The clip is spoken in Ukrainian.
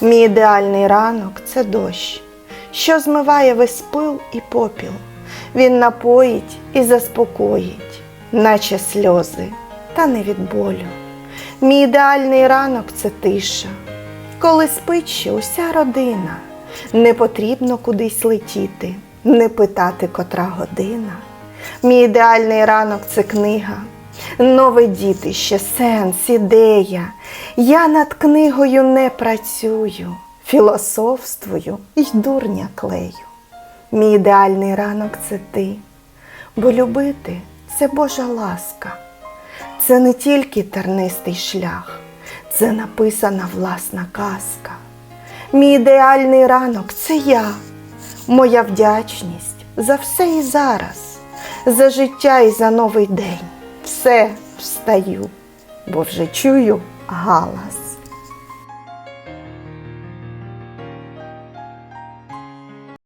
Мій ідеальний ранок це дощ, що змиває весь пил і попіл. Він напоїть і заспокоїть, наче сльози, та не від болю. Мій ідеальний ранок це тиша, коли спить ще уся родина. Не потрібно кудись летіти, не питати, котра година. Мій ідеальний ранок це книга, нове дітище, сенс, ідея. Я над книгою не працюю, філософствую й дурня клею. Мій ідеальний ранок це ти, бо любити це Божа ласка. Це не тільки тернистий шлях, це написана власна казка. Мій ідеальний ранок це я, моя вдячність за все і зараз, за життя і за новий день. Все встаю, бо вже чую галас.